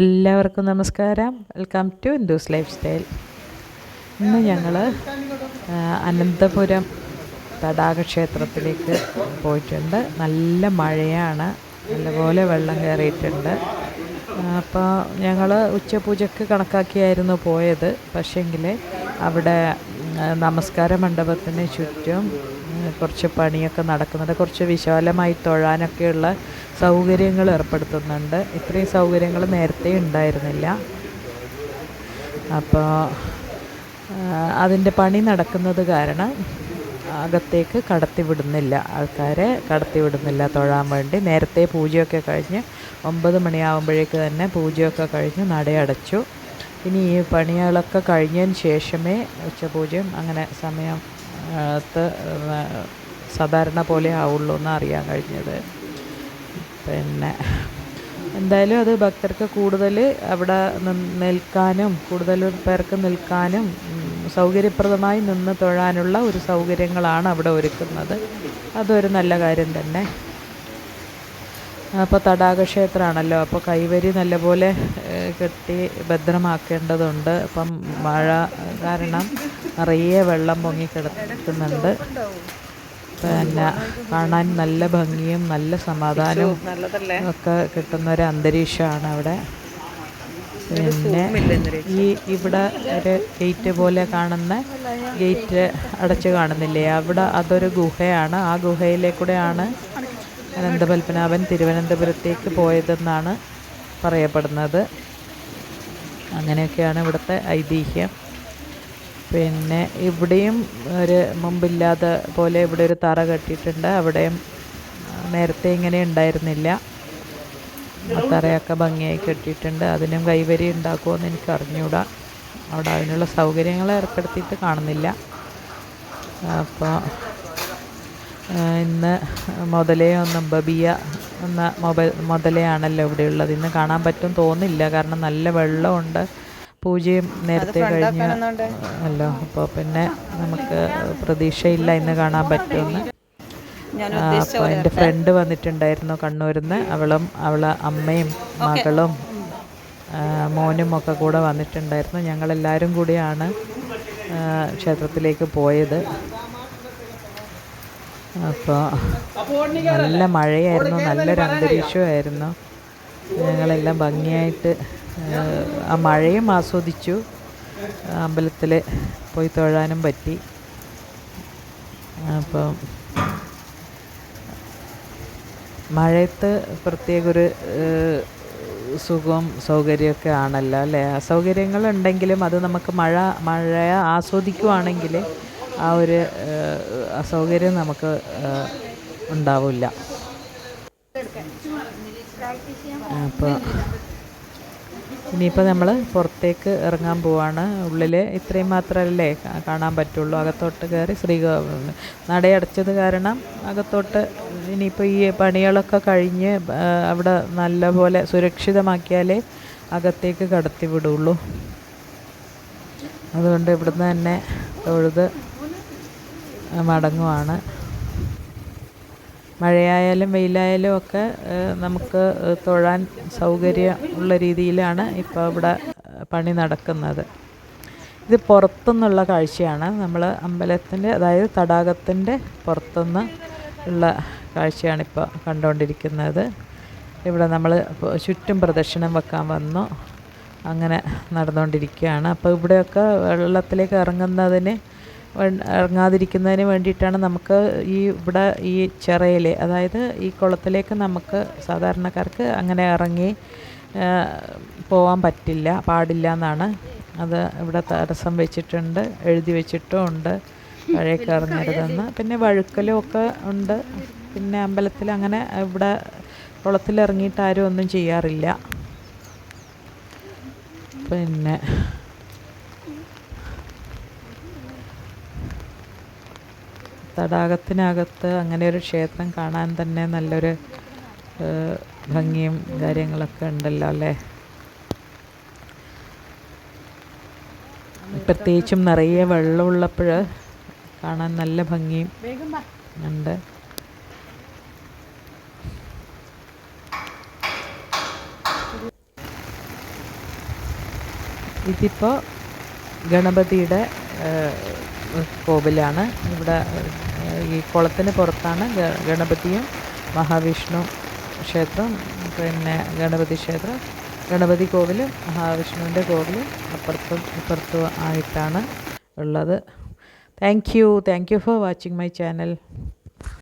എല്ലാവർക്കും നമസ്കാരം. Welcome to Hindus life style ഇന്ന് ഞങ്ങൾ അനന്തപുരം തടാക ക്ഷേത്രത്തിലേക്ക് പോയിട്ടുണ്ട്. നല്ല മഴയാണ്. നല്ലപോലെ വെള്ളം കയറിയിട്ടുണ്ട്. അപ്പോൾ ഞങ്ങൾ ഉച്ചപൂജയ്ക്ക് കണക്കാക്കിയായിരുന്നു പോയത്. പക്ഷേങ്കിൽ അവിടെ നമസ്കാര മണ്ഡപത്തിന് ചുറ്റും കുറച്ച് പണിയൊക്കെ നടക്കുന്നുണ്ട് കുറച്ച് വിശാലമായി തൊഴാനൊക്കെയുള്ള സൗകര്യങ്ങൾ ഏർപ്പെടുത്തുന്നുണ്ട്. ഇത്രയും സൗകര്യങ്ങൾ നേരത്തെ ഉണ്ടായിരുന്നില്ല. അപ്പോൾ അതിന്റെ പണി നടക്കുന്നത് കാരണം അകത്തേക്ക് കടത്തിവിടുന്നില്ല. ആൾക്കാരെ കടത്തിവിടുന്നില്ല തൊഴാൻ വേണ്ടി. നേരത്തെ പൂജയൊക്കെ കഴിഞ്ഞ് ഒമ്പത് മണിയാകുമ്പോഴേക്ക് തന്നെ പൂജയൊക്കെ കഴിഞ്ഞ് നടയടച്ചു. ഇനി ഈ പണികളൊക്കെ കഴിഞ്ഞതിന് ശേഷമേ ഉച്ചപൂജയും അങ്ങനെ സമയം ആ, ത്ത് ആ, സാധാരണ പോലെ ആവുള്ളൂ എന്ന് അറിയാൻ കഴിഞ്ഞത്. പിന്നെ എന്തായാലും അത് ഭക്തർക്ക് കൂടുതൽ അവിടെ നിൽക്കാനും കൂടുതൽ പേർക്ക് നിൽക്കാനും സൗകര്യപ്രദമായി നിന്ന് തൊഴാനുള്ള ഒരു സൗകര്യങ്ങളാണ് അവിടെ ഒരുക്കുന്നത്. അതൊരു നല്ല കാര്യം തന്നെ. അപ്പോൾ തടാകക്ഷേത്രമാണല്ലോ അപ്പോൾ കൈവരി നല്ലപോലെ കെട്ടി ഭദ്രമാക്കേണ്ടതുണ്ട്. അപ്പം മഴ കാരണം നിറയെ വെള്ളം പൊങ്ങി കിടക്കുന്നുണ്ട്. പിന്നെ കാണാൻ നല്ല ഭംഗിയും നല്ല സമാധാനവും ഒക്കെ കിട്ടുന്ന ഒരു അന്തരീക്ഷമാണ് അവിടെ. പിന്നെ ഈ ഇവിടെ ഒരു ഗേറ്റ് പോലെ കാണുന്ന ഗേറ്റ് അടച്ചു കാണുന്നില്ലേ? അവിടെ അതൊരു ഗുഹയാണ്. ആ ഗുഹയിലേക്കൂടെയാണ് അനന്തപത്മനാഭൻ തിരുവനന്തപുരത്തേക്ക് പോയതെന്നാണ് പറയപ്പെടുന്നത്. അങ്ങനെയൊക്കെയാണ് ഇവിടുത്തെ ഐതിഹ്യം. പിന്നെ ഇവിടെയും ഒരു മുമ്പില്ലാതെ പോലെ ഇവിടെ ഒരു തറ കെട്ടിയിട്ടുണ്ട്. അവിടെയും നേരത്തെ ഇങ്ങനെ ഉണ്ടായിരുന്നില്ല. ആ തറയൊക്കെ ഭംഗിയായി കെട്ടിയിട്ടുണ്ട്. അതിനും കൈവരി ഉണ്ടാക്കുമെന്ന് എനിക്ക് അറിഞ്ഞുകൂടാ അവിടെ അതിനുള്ള സൗകര്യങ്ങൾ ഏർപ്പെടുത്തിയിട്ട് കാണുന്നില്ല. അപ്പോൾ ഇന്ന് മുതലേ ഒന്നും ബബിയ എന്ന മൊബൈൽ മുതലയാണല്ലോ ഇവിടെ ഇവിടെയുള്ളത് ഇന്ന് കാണാൻ പറ്റും തോന്നില്ല. കാരണം നല്ല വെള്ളമുണ്ട്. പൂജയും നേരത്തെ കഴിഞ്ഞ അല്ലോ അപ്പോൾ പിന്നെ നമുക്ക് പ്രതീക്ഷയില്ല ഇന്ന് കാണാൻ പറ്റുമെന്ന്. അപ്പോൾ എന്റെ ഫ്രണ്ട് വന്നിട്ടുണ്ടായിരുന്നു കണ്ണൂരിൽ നിന്ന് അവളും അവളെ അമ്മയും മകളും മോനും ഒക്കെ കൂടെ വന്നിട്ടുണ്ടായിരുന്നു. ഞങ്ങളെല്ലാവരും കൂടിയാണ് ക്ഷേത്രത്തിലേക്ക് പോയത്. അപ്പോൾ നല്ല മഴയായിരുന്നു നല്ലൊരു അന്തരീക്ഷമായിരുന്നു. ഞങ്ങളെല്ലാം ഭംഗിയായിട്ട് ആ, മഴയും ആസ്വദിച്ചു. അമ്പലത്തിൽ പോയി തൊഴാനും പറ്റി. അപ്പം മഴയത്ത് പ്രത്യേക ഒരു സുഖം സുഖവും സൗകര്യമൊക്കെ ആണല്ലോ അല്ലേ? അസൗകര്യങ്ങളുണ്ടെങ്കിലും അത് നമുക്ക് മഴ മഴയെ ആസ്വദിക്കുവാണെങ്കിൽ ആ ഒരു അസൗകര്യം നമുക്ക് ഉണ്ടാവില്ല. അപ്പോൾ ഇനിയിപ്പോൾ നമ്മൾ പുറത്തേക്ക് ഇറങ്ങാൻ പോവാണ്. ഉള്ളിൽ ഇത്രയും മാത്രമല്ലേ കാണാൻ പറ്റുള്ളൂ. അകത്തോട്ട് കയറി ശ്രീ നടയടച്ചത് കാരണം അകത്തോട്ട് ഇനിയിപ്പോൾ ഈ പണികളൊക്കെ കഴിഞ്ഞ് അവിടെ നല്ലപോലെ സുരക്ഷിതമാക്കിയാലേ അകത്തേക്ക് കടത്തി വിടുള്ളൂ. അതുകൊണ്ട് ഇവിടുന്ന് തന്നെ തൊഴുത് മടങ്ങുവാണ്. മഴയായാലും വെയിലായാലും ഒക്കെ നമുക്ക് തൊഴാൻ സൗകര്യം ഉള്ള രീതിയിലാണ് ഇപ്പോൾ ഇവിടെ പണി നടക്കുന്നത്. ഇത് പുറത്തുനിന്നുള്ള കാഴ്ചയാണ്. നമ്മൾ അമ്പലത്തിന്റെ അതായത് തടാകത്തിന്റെ പുറത്തുനിന്ന് ഉള്ള കാഴ്ചയാണ് ഇപ്പോൾ കണ്ടുകൊണ്ടിരിക്കുന്നത് ഇവിടെ നമ്മൾ ചുറ്റും പ്രദക്ഷിണം വെക്കാൻ വന്നു. അങ്ങനെ നടന്നുകൊണ്ടിരിക്കുകയാണ് അപ്പോൾ ഇവിടെയൊക്കെ വെള്ളത്തിലേക്ക് ഇറങ്ങുന്നതിന് ഇറങ്ങാതിരിക്കുന്നതിന് വേണ്ടിയിട്ടാണ് നമുക്ക് ഈ ഇവിടെ ഈ ചിറയിൽ അതായത് ഈ കുളത്തിലേക്ക് നമുക്ക് സാധാരണക്കാർക്ക് അങ്ങനെ ഇറങ്ങി പോകാൻ പറ്റില്ല പാടില്ല എന്നാണ്. അത് ഇവിടെ തടസ്സം വെച്ചിട്ടുണ്ട് എഴുതി വെച്ചിട്ടും ഉണ്ട് പഴയൊക്കെ ഇറങ്ങരുതെന്ന് പിന്നെ വഴുക്കലും ഒക്കെ ഉണ്ട്. പിന്നെ അമ്പലത്തിൽ അങ്ങനെ ഇവിടെ കുളത്തിലിറങ്ങിയിട്ട് ആരും ഒന്നും ചെയ്യാറില്ല. പിന്നെ തടാകത്തിനകത്ത് അങ്ങനെ ഒരു ക്ഷേത്രം കാണാൻ തന്നെ നല്ലൊരു ഭംഗിയും കാര്യങ്ങളൊക്കെ ഉണ്ടല്ലോ അല്ലേ? പ്രത്യേകിച്ചും നിറയെ വെള്ളമുള്ളപ്പോൾ കാണാൻ നല്ല ഭംഗിയും ഉണ്ട്. ഇതിപ്പോൾ ഗണപതിയുടെ കോവിലാണ്. ഇവിടെ ഈ കുളത്തിന് പുറത്താണ് ഗണപതിയും മഹാവിഷ്ണു ക്ഷേത്രം പിന്നെ ഗണപതി ക്ഷേത്രം. ഗണപതി കോവിലും മഹാവിഷ്ണുവിന്റെ കോവിലും അപ്പുറത്തും ഇപ്പുറത്തും ആയിട്ടാണ് ഉള്ളത്. Thank you thank you for watching my channel